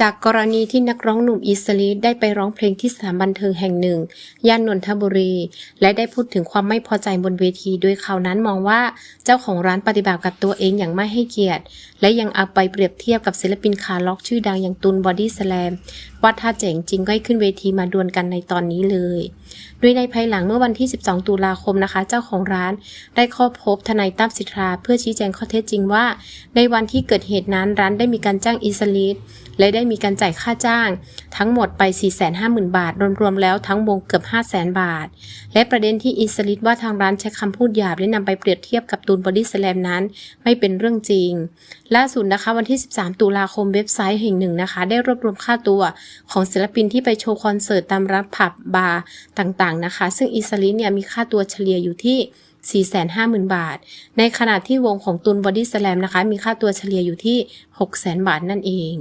จากกรณีที่นักร้องหนุ่มอิสลีได้ไปร้องเพลงที่สถานบันเทิงแห่งหนึ่ง ย่านนนทบุรี และได้พูดถึงความไม่พอใจบนเวที โดยเขานั้นมองว่าเจ้าของร้านปฏิบัติกับตัวเองอย่างไม่ให้เกียรติ และยังเอาไปเปรียบเทียบกับศิลปินคาร์ล็อกชื่อดังอย่างตุนบอดี้สแลมว่าถ้าเจ๋งจริงก็ให้ขึ้นเวทีมาดวลกันในตอนนี้เลย โดยในภายหลังเมื่อวันที่ 12 ตุลาคมนะคะ เจ้าของร้านได้เข้าพบทนายตั้มสิทธาเพื่อชี้แจงข้อเท็จจริงว่า ในวันที่เกิดเหตุนั้นร้านได้มีการจ้างอิสลิดและได้มีการจ่ายค่าจ้าง ทั้งหมดไป 450,000 บาท รวมๆแล้วทั้งวงเกือบ 500,000 บาท และประเด็นที่อิสลิดว่าทางร้านใช้คำพูดหยาบและนำไปเปรียบเทียบกับตูนบอดี้สแลมนั้น ไม่เป็นเรื่องจริง ล่าสุดนะคะวันที่ 13 ตุลาคมเว็บไซต์แห่งหนึ่งนะคะ ได้รวบรวมค่าตัวของศิลปินที่ไปโชว์คอนเสิร์ตตามร้านผับบาร์ต่างๆนะคะ ซึ่งอิสลิเนี่ยมีค่าตัวเฉลี่ยอยู่ที่450,000 บาท ในขณะที่วงของตุนบอดี้สแลมนะคะ มีค่าตัวเฉลี่ยอยู่ที่ 600,000 บาทนั่นเอง